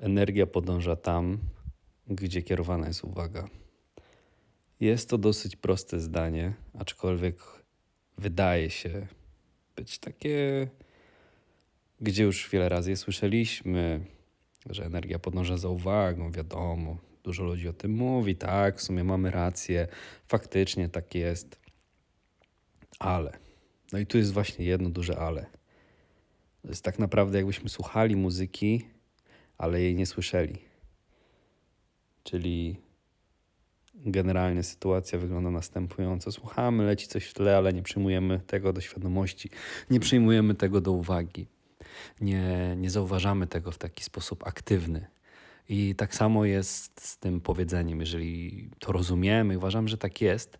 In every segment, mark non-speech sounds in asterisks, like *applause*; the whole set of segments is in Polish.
Energia podąża tam, gdzie kierowana jest uwaga. Jest to dosyć proste zdanie, aczkolwiek wydaje się być takie, gdzie już wiele razy je słyszeliśmy, że energia podąża za uwagą, wiadomo. Dużo ludzi o tym mówi, tak, w sumie mamy rację, faktycznie tak jest. Ale, no i tu jest właśnie jedno duże ale. To jest tak naprawdę, jakbyśmy słuchali muzyki, ale jej nie słyszeli. Czyli generalnie sytuacja wygląda następująco. Słuchamy, leci coś w tle, ale nie przyjmujemy tego do świadomości, nie przyjmujemy tego do uwagi, nie, nie zauważamy tego w taki sposób aktywny. I tak samo jest z tym powiedzeniem. Jeżeli to rozumiemy uważam, że tak jest,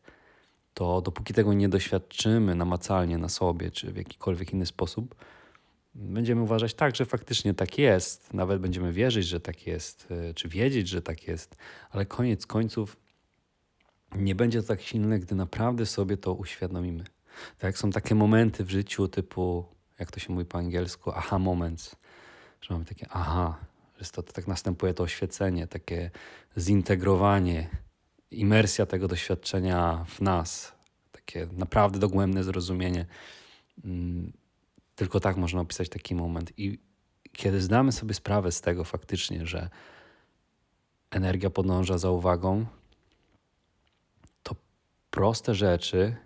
to dopóki tego nie doświadczymy namacalnie na sobie, czy w jakikolwiek inny sposób, będziemy uważać tak, że faktycznie tak jest. Nawet będziemy wierzyć, że tak jest, y, czy wiedzieć, że tak jest, ale koniec końców nie będzie to tak silne, gdy naprawdę sobie to uświadomimy. Tak jak są takie momenty w życiu typu, jak to się mówi po angielsku, aha moments, że mamy takie aha, że to, to tak następuje to oświecenie, takie zintegrowanie, imersja tego doświadczenia w nas, takie naprawdę dogłębne zrozumienie. Tylko tak można opisać taki moment. I kiedy zdamy sobie sprawę z tego faktycznie, że energia podąża za uwagą, to proste rzeczy,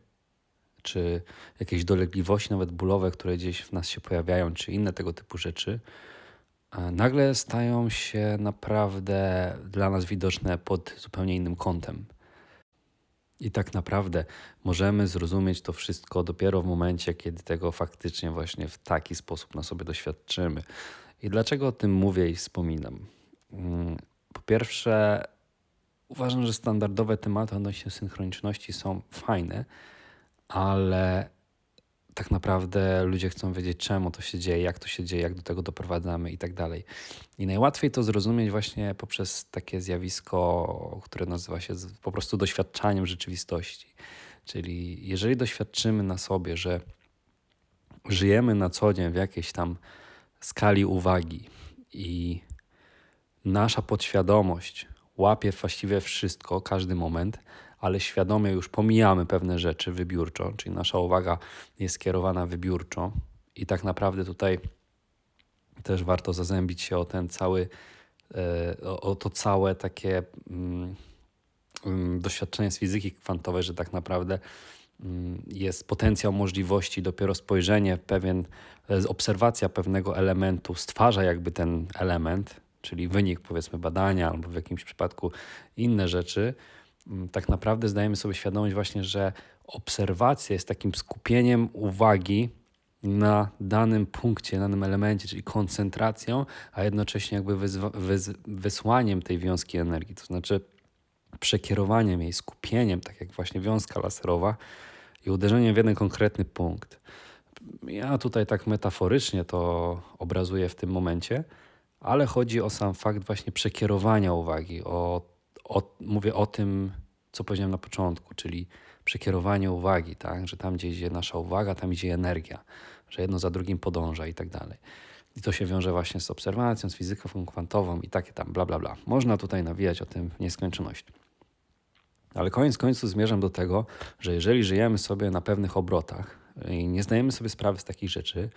czy jakieś dolegliwości, nawet bólowe, które gdzieś w nas się pojawiają, czy inne tego typu rzeczy, nagle stają się naprawdę dla nas widoczne pod zupełnie innym kątem. I tak naprawdę możemy zrozumieć to wszystko dopiero w momencie, kiedy tego faktycznie właśnie w taki sposób na sobie doświadczymy. I dlaczego o tym mówię i wspominam? Mm, Po pierwsze, uważam, że standardowe tematy odnośnie synchroniczności są fajne, ale tak naprawdę ludzie chcą wiedzieć, czemu to się dzieje, jak to się dzieje, jak do tego doprowadzamy i tak dalej. I najłatwiej to zrozumieć właśnie poprzez takie zjawisko, które nazywa się po prostu doświadczaniem rzeczywistości. Czyli jeżeli doświadczymy na sobie, że żyjemy na co dzień w jakiejś tam skali uwagi i nasza podświadomość łapie właściwie wszystko, każdy moment, ale świadomie już pomijamy pewne rzeczy wybiórczo, czyli nasza uwaga jest skierowana wybiórczo. I tak naprawdę tutaj też warto zazębić się o ten cały, e, o, to całe takie mm, mm, doświadczenie z fizyki kwantowej, że tak naprawdę mm, jest potencjał możliwości, dopiero spojrzenie, pewien, e, obserwacja pewnego elementu stwarza jakby ten element, czyli wynik powiedzmy badania albo w jakimś przypadku inne rzeczy, tak naprawdę zdajemy sobie świadomość właśnie, że obserwacja jest takim skupieniem uwagi na danym punkcie, danym elemencie, czyli koncentracją, a jednocześnie jakby wysłaniem tej wiązki energii, to znaczy przekierowaniem jej, skupieniem, tak jak właśnie wiązka laserowa i uderzeniem w jeden konkretny punkt. Ja tutaj tak metaforycznie to obrazuję w tym momencie, ale chodzi o sam fakt właśnie przekierowania uwagi. O, o, mówię o tym, co powiedziałem na początku, czyli przekierowanie uwagi, tak? że tam, gdzie idzie nasza uwaga, tam idzie energia, że jedno za drugim podąża i tak dalej. I to się wiąże właśnie z obserwacją, z fizyką kwantową i takie tam bla, bla, bla. Można tutaj nawijać o tym w nieskończoność. Ale koniec końców zmierzam do tego, że jeżeli żyjemy sobie na pewnych obrotach i nie zdajemy sobie sprawy z takich rzeczy,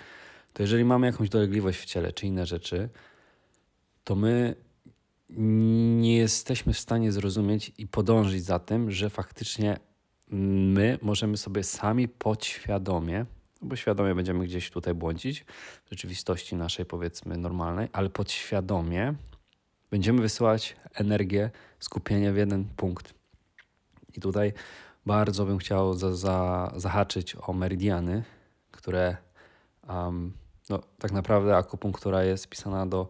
to jeżeli mamy jakąś dolegliwość w ciele czy inne rzeczy, to my nie jesteśmy w stanie zrozumieć i podążyć za tym, że faktycznie my możemy sobie sami podświadomie, bo świadomie będziemy gdzieś tutaj błądzić w rzeczywistości naszej, powiedzmy, normalnej, ale podświadomie będziemy wysyłać energię, skupienie w jeden punkt. I tutaj bardzo bym chciał za, za, zahaczyć o meridiany, które um, no, tak naprawdę akupunktura jest pisana do,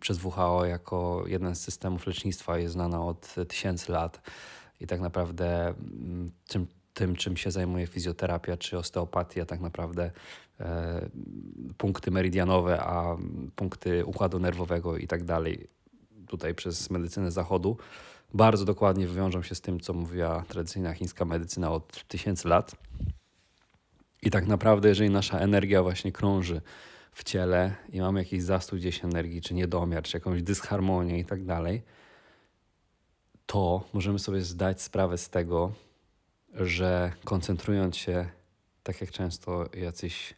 przez WHO jako jeden z systemów lecznictwa, jest znana od tysięcy lat. I tak naprawdę mm, tym, tym, czym się zajmuje fizjoterapia czy osteopatia, tak naprawdę e, punkty meridianowe, a punkty układu nerwowego i tak dalej, tutaj przez medycynę zachodu, bardzo dokładnie wywiążą się z tym, co mówiła tradycyjna chińska medycyna od tysięcy lat. I tak naprawdę, jeżeli nasza energia właśnie krąży w ciele i mamy jakiś zastój gdzieś energii, czy niedomiar, czy jakąś dysharmonię i tak dalej, to możemy sobie zdać sprawę z tego, że koncentrując się, tak jak często jacyś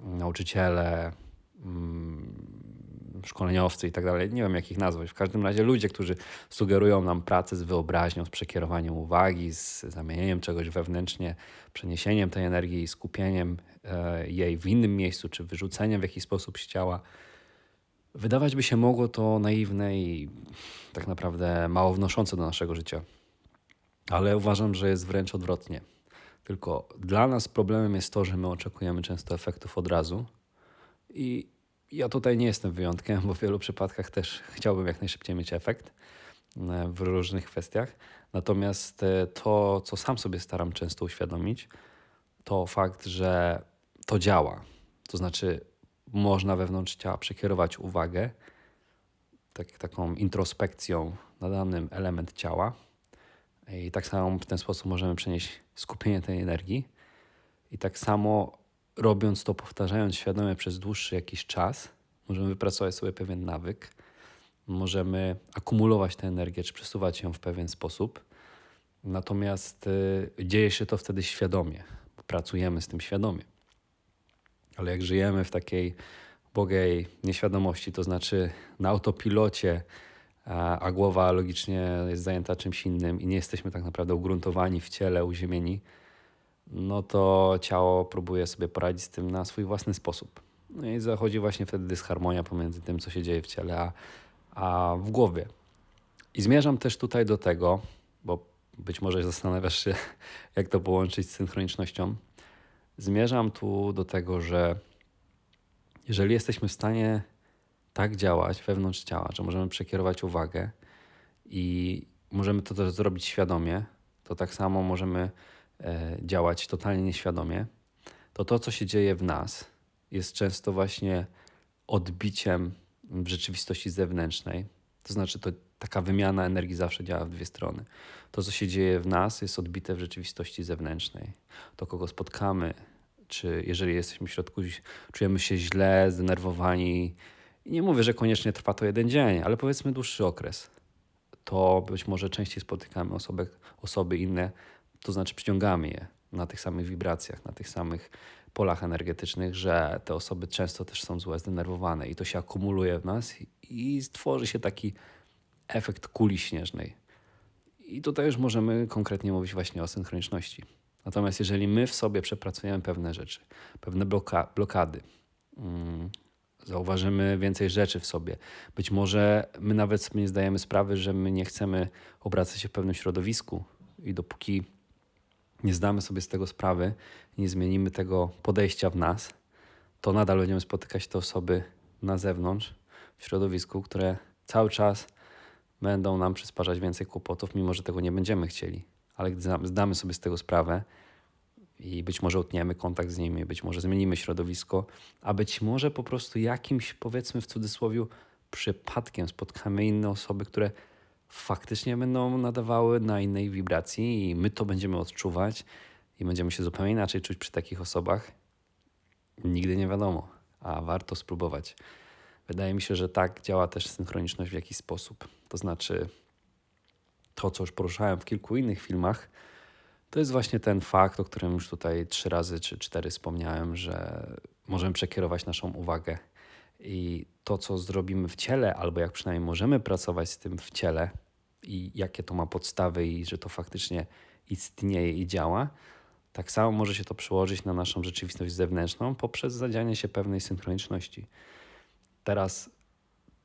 nauczyciele, mm, szkoleniowcy i tak dalej, nie wiem jak ich nazwać, w każdym razie ludzie, którzy sugerują nam pracę z wyobraźnią, z przekierowaniem uwagi, z zamienieniem czegoś wewnętrznie, przeniesieniem tej energii i skupieniem e, jej w innym miejscu, czy wyrzuceniem w jakiś sposób z ciała. Wydawać by się mogło to naiwne i tak naprawdę mało wnoszące do naszego życia. Ale uważam, że jest wręcz odwrotnie. Tylko dla nas problemem jest to, że my oczekujemy często efektów od razu. I ja tutaj nie jestem wyjątkiem, bo w wielu przypadkach też chciałbym jak najszybciej mieć efekt e, w różnych kwestiach. Natomiast e, to, co sam sobie staram często uświadomić, to fakt, że to działa. To znaczy, można wewnątrz ciała przekierować uwagę tak, taką introspekcją na danym element ciała. I tak samo w ten sposób możemy przenieść skupienie tej energii. I tak samo robiąc to, powtarzając świadomie przez dłuższy jakiś czas, możemy wypracować sobie pewien nawyk, możemy akumulować tę energię, czy przesuwać ją w pewien sposób. Natomiast y, dzieje się to wtedy świadomie, pracujemy z tym świadomie. Ale jak żyjemy w takiej bogiej nieświadomości, to znaczy na autopilocie, a, a głowa logicznie jest zajęta czymś innym i nie jesteśmy tak naprawdę ugruntowani w ciele, uziemieni, no to ciało próbuje sobie poradzić z tym na swój własny sposób. No i zachodzi właśnie wtedy dysharmonia pomiędzy tym, co się dzieje w ciele, a, a w głowie. I zmierzam też tutaj do tego, bo być może zastanawiasz się, *laughs* jak to połączyć z synchronicznością. Zmierzam tu do tego, że jeżeli jesteśmy w stanie tak działać wewnątrz ciała, że możemy przekierować uwagę i możemy to też zrobić świadomie, to tak samo możemy działać totalnie nieświadomie, to to, co się dzieje w nas, jest często właśnie odbiciem w rzeczywistości zewnętrznej. To znaczy, to taka wymiana energii zawsze działa w dwie strony. To, co się dzieje w nas, jest odbite w rzeczywistości zewnętrznej. To, kogo spotkamy, czy jeżeli jesteśmy w środku, czujemy się źle, zdenerwowani. I nie mówię, że koniecznie trwa to jeden dzień, ale powiedzmy dłuższy okres. To być może częściej spotykamy osoby, osoby inne, to znaczy przyciągamy je na tych samych wibracjach, na tych samych polach energetycznych, że te osoby często też są złe, zdenerwowane i to się akumuluje w nas i stworzy się taki efekt kuli śnieżnej. I tutaj już możemy konkretnie mówić właśnie o synchroniczności. Natomiast jeżeli my w sobie przepracujemy pewne rzeczy, pewne bloka blokady, mm, zauważymy więcej rzeczy w sobie, być może my nawet sobie nie zdajemy sprawy, że my nie chcemy obracać się w pewnym środowisku i dopóki nie zdamy sobie z tego sprawy, nie zmienimy tego podejścia w nas, to nadal będziemy spotykać te osoby na zewnątrz, w środowisku, które cały czas będą nam przysparzać więcej kłopotów, mimo że tego nie będziemy chcieli. Ale gdy zdamy sobie z tego sprawę i być może utniemy kontakt z nimi, być może zmienimy środowisko, a być może po prostu jakimś, powiedzmy w cudzysłowie, przypadkiem spotkamy inne osoby, które faktycznie będą nadawały na innej wibracji i my to będziemy odczuwać i będziemy się zupełnie inaczej czuć przy takich osobach, nigdy nie wiadomo, a warto spróbować. Wydaje mi się, że tak działa też synchroniczność w jakiś sposób. To znaczy, to co już poruszałem w kilku innych filmach, to jest właśnie ten fakt, o którym już tutaj trzy razy czy cztery wspomniałem, że możemy przekierować naszą uwagę i to, co zrobimy w ciele, albo jak przynajmniej możemy pracować z tym w ciele i jakie to ma podstawy i że to faktycznie istnieje i działa, tak samo może się to przełożyć na naszą rzeczywistość zewnętrzną poprzez zadzianie się pewnej synchroniczności. Teraz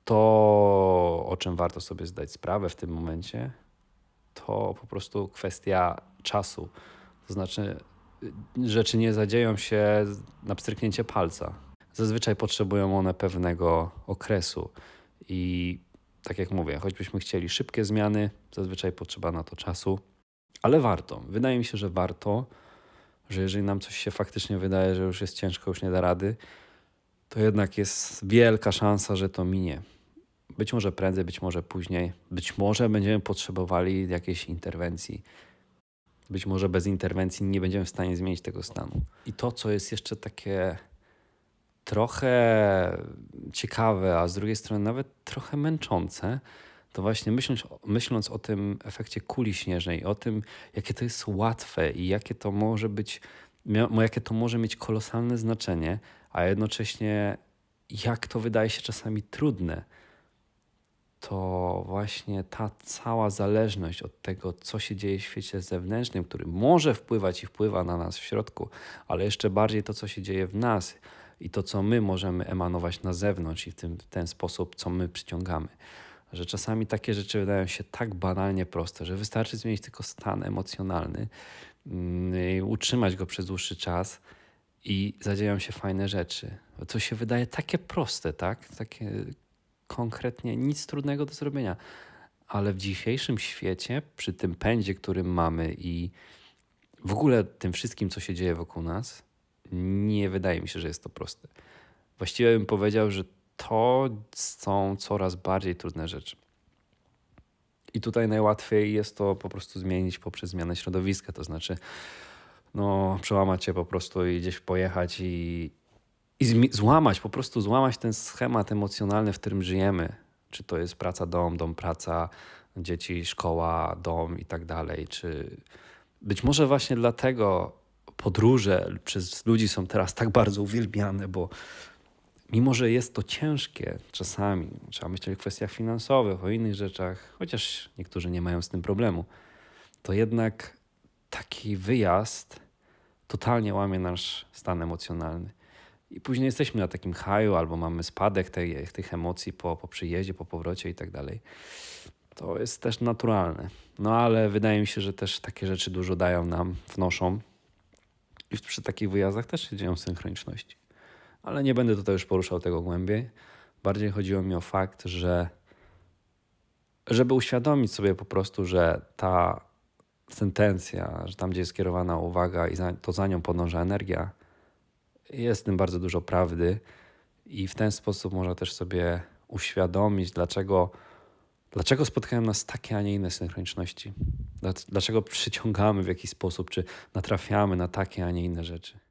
to, o czym warto sobie zdać sprawę w tym momencie, to po prostu kwestia czasu. To znaczy, rzeczy nie zadzieją się na pstryknięcie palca. Zazwyczaj potrzebują one pewnego okresu i tak jak mówię, choćbyśmy chcieli szybkie zmiany, zazwyczaj potrzeba na to czasu, ale warto. Wydaje mi się, że warto, że jeżeli nam coś się faktycznie wydaje, że już jest ciężko, już nie da rady, to jednak jest wielka szansa, że to minie. Być może prędzej, być może później, być może będziemy potrzebowali jakiejś interwencji. Być może bez interwencji nie będziemy w stanie zmienić tego stanu. I to, co jest jeszcze takie trochę ciekawe, a z drugiej strony nawet trochę męczące, to właśnie myśląc, myśląc o tym efekcie kuli śnieżnej, o tym, jakie to jest łatwe i jakie to może być, jakie to może mieć kolosalne znaczenie, a jednocześnie jak to wydaje się czasami trudne, to właśnie ta cała zależność od tego, co się dzieje w świecie zewnętrznym, który może wpływać i wpływa na nas w środku, ale jeszcze bardziej to, co się dzieje w nas i to, co my możemy emanować na zewnątrz i w, tym, w ten sposób, co my przyciągamy. Że czasami takie rzeczy wydają się tak banalnie proste, że wystarczy zmienić tylko stan emocjonalny, i utrzymać go przez dłuższy czas i zadzieją się fajne rzeczy. To się wydaje takie proste, tak? Takie konkretnie nic trudnego do zrobienia. Ale w dzisiejszym świecie, przy tym pędzie, który mamy i w ogóle tym wszystkim, co się dzieje wokół nas, nie wydaje mi się, że jest to proste. Właściwie bym powiedział, że to są coraz bardziej trudne rzeczy. I tutaj najłatwiej jest to po prostu zmienić poprzez zmianę środowiska, to znaczy no, przełamać się po prostu i gdzieś pojechać i, i złamać, po prostu złamać ten schemat emocjonalny, w którym żyjemy. Czy to jest praca, dom, dom, praca, dzieci, szkoła, dom i tak dalej. Czy być może właśnie dlatego podróże przez ludzi są teraz tak bardzo uwielbiane, bo mimo, że jest to ciężkie czasami, trzeba myśleć o kwestiach finansowych, o innych rzeczach, chociaż niektórzy nie mają z tym problemu, to jednak taki wyjazd totalnie łamie nasz stan emocjonalny. I później jesteśmy na takim haju, albo mamy spadek tej, tych emocji po, po przyjeździe, po powrocie i tak dalej. To jest też naturalne. No ale wydaje mi się, że też takie rzeczy dużo dają nam, wnoszą. I przy takich wyjazdach też się dzieją synchroniczności. Ale nie będę tutaj już poruszał tego głębiej. Bardziej chodziło mi o fakt, że żeby uświadomić sobie po prostu, że ta sentencja, że tam, gdzie jest skierowana uwaga i to za nią podąża energia, jest w tym bardzo dużo prawdy i w ten sposób można też sobie uświadomić, dlaczego, dlaczego spotkają nas takie, a nie inne synchroniczności. Dlaczego przyciągamy w jakiś sposób, czy natrafiamy na takie, a nie inne rzeczy.